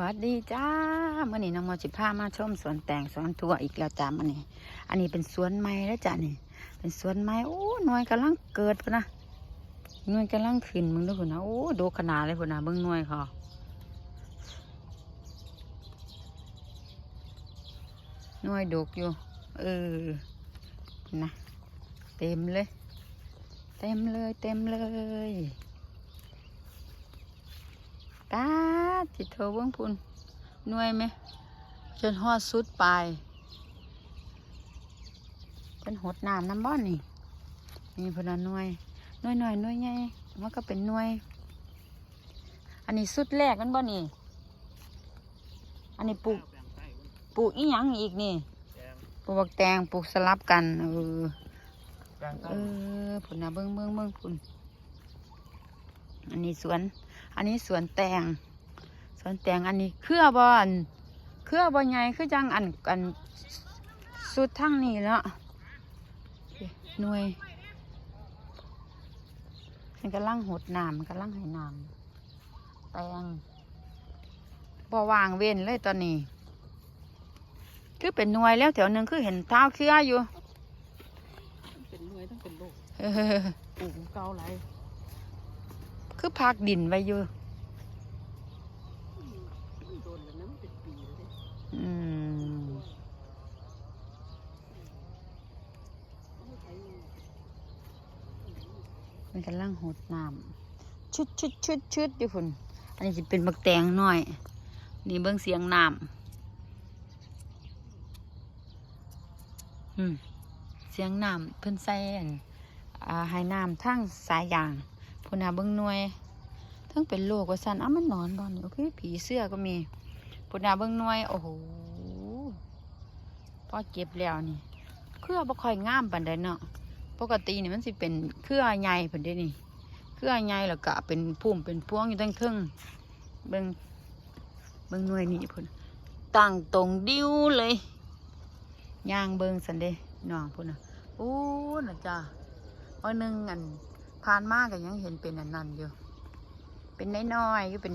วัสดีจ้าเมื่อนี้น้องมอจิพามาชมสวนแตงสวนถั่วอีกแล้วจ้ามื่อนี้ อันนี้เป็นสวนไม้แล้วจ้านี่ เป็นสวนไม้โอ้หน่วยกำลังเกิดพุ่นนะหน่วยกำลังขึ้นมึงดูพุ่นนะโอ้ดูขนาดเลยพุ่นนะเบิ้งหน่วยเขาหน่วยดกอยู่เออนะเต็มเลย เต็มเลยเต็มเลยกา ดจิตเธอเบิ้องพุนหน่วยไหม จนหอดสุดปลายเป็นหดน้ำน้ำบ้อนนี่มีพนันหน่วยหน่วยหน่อยหน่วยใหญ่มันก็เป็นหน่วย อันนี้สุดแรกมันบ่นี่อันนี้ปลูกปลูกอีหยังอีกนี่ปลูกแตงปลูกสลับกันเออเออผุนนะเบิ้งเบิ้งเบิ้งผุนอันนี้สวน อันนี้สวนแตง สวนแตงอันนี้เครือบอนเครือบ่ใหญ่คือจังอันอันสุดทั้งนี้แล้วหน่วยมันกำลังหดน้ำมันกำลังให้น้ำแตงบ่วางเว้นเลยตอนนี้ คือเป็นหน่วยแล้วแถวหนึ่งคือเห็นเท้าเครืออยู่เป็นหน่วยต้องเป็นโรคเออปลูกเกาไหลคือพักดินไว้อยู่ มันโดนแล้วนะมันเป็นปีแล้วเด้ อืม มันกำลังหดน้ำชุดชุดชุดชุดอยู่พุ่นอันนี้จะเป็นบักแตงหน่อย นี่เบิ้องเสียงน้ำอืมเสียงน้ำเพิ่นใส่อันอ่าให้น้ำทั้งสายยางพุ่นน่ะเบิ้องหน่วยทั้งเป็นโรคว่าสันอ้ามันนอนบอนโอเคผีเสื้อก็มีพุ่นน่ะเบิ้องหน่วยโอ้โหพอเก็บแล้วนี่เครือบ่ค่อยงามปานใดเนาะ ปกตินี่มันสิเป็นเครือใหญ่เพิ่นเด้นี่เครือใหญ่แล้วก็เป็นพุ่มเป็นพวงอยู่ตั้งเทึงเบิ่งเบิ่งหน่วยนี่พุ่นตั้งตรงดิ้วเลยย่างเบิ่งสันเด้น้องพุ่นน่ะโอ้น่ะจ้าวันหนึ่งอันผ่านมาก็ยังเห็นเป็นอันนั้นอยู่ เป็นน้อยๆอยู่เป็น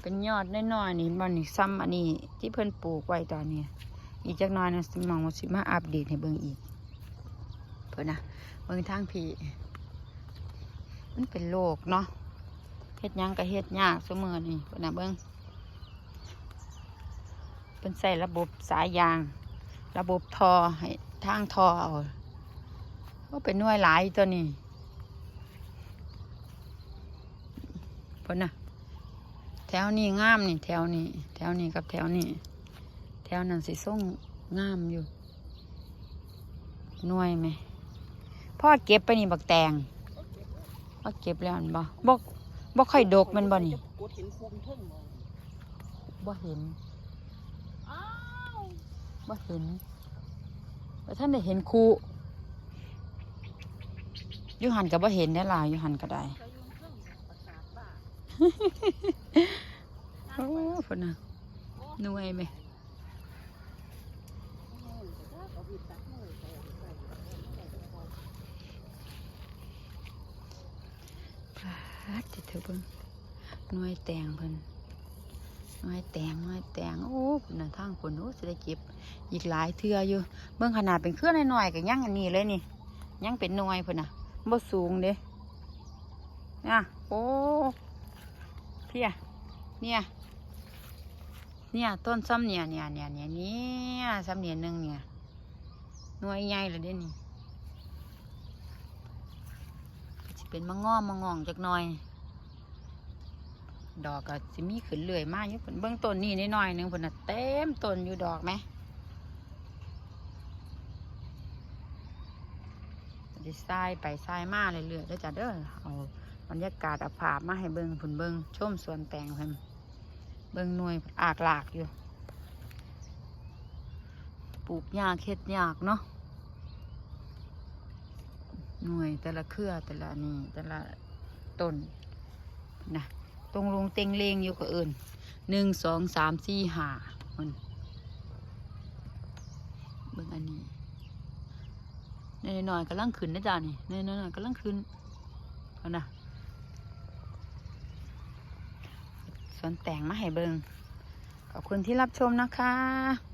เป็นยอดน้อยๆนี่มันนี่ซ้ำอันนี้ที่เพิ่นปลูกไว้ตอนนี้อีกจักน่อยนะสมองว่าสิมาอัปเดตให้เบิ่งอีก พื่อนนะเบิ่งทางผีมันเป็นโรคเนาะเฮ็ดยังก็เฮ็ดยากเสมอนี่เพื่อนนะเบิ่งเป็นใส่ระบบสายยาง ระบบทอให้ทางทอเอาก็เป็นน่วยหลายตัวนี้เพื่อนนะแถวนี้งามนี่แถวนี้ แถวนี้กับแถวนี้แถวนั้นสิส่งงามอยู่น่วยไหม พ่อเก็บไปนี่บักแตงพ่อเก็บแล้วอันบ่บ่บ่ค่อยดกแมันบ่นี่จะกดเห็นคุมเทิงมองบ่เห็นอ้าวบ่เห็นแต่ท่านได้เห็นครูอยู่หันก็บ่เห็นได้อล่ะอยู่หันก็ได้จะยุ่งเทิงประสาทบ้าโอ้พุ่นน่ะหน่วยไหม เอาวิดตัดมือใส่ใส่ใส่ใส่ใส่ พาดจะเถอะเบิ่งน่วยแตงเพิ่นน่วยแตงน่วยแตงโอ้พุ่นน่ะทางคนโอ้สิได้เก็บอีกหลายเทื่ออยู่ เบิ่งขนาดเป็นเครื่องน้อยๆก็ยั่งอันนี้เลยนี่ยั่งเป็นน่วยพุ่นน่ะบ่สูงเด้นี่ยโอ้เพียเนี่ยเนี่ยต้นซ้ำเนี่ยเนี่ยเนี่ยเนี่ยเนี่ยซ้ำเนี่ยหนึ่งเนี่ยหน่วยใหญ่เลยเด้นี่ก็สิ เป็นมะง่อมะง่องจักหน่อย ดอกก็สิมีขึ้นเรื่อยมากอยู่เบิ่งต้นนี่นิดหน่อยนึงพุ่นน่ะเต็มต้นอยู่ดอกไหมจะทรายไปทรายมาเรื่อยๆเด้อจ้ะเด้อเอาบรรยากาศเอาภาพมาให้เบิ่งผุนเบิ่งชมสวนแตงเพิ่นเบิ่งหน่วยอากหลากอยู่ ปลูกยากเฮ็ดยากเนาะ หน่วยแต่ละเครือแต่ละนี่แต่ละต้นนะตรงลงเต็งเลงอยู่ก็เอินหนึ่งสองสามสี่ห้ามันเบิ่งอันนี้น้อยๆกำลังขึ้นนะจ๊ะนี่น้อยๆกำลังขึ้นเอานะสวนแตงมาให้เบิงขอบคุณที่รับชมนะคะ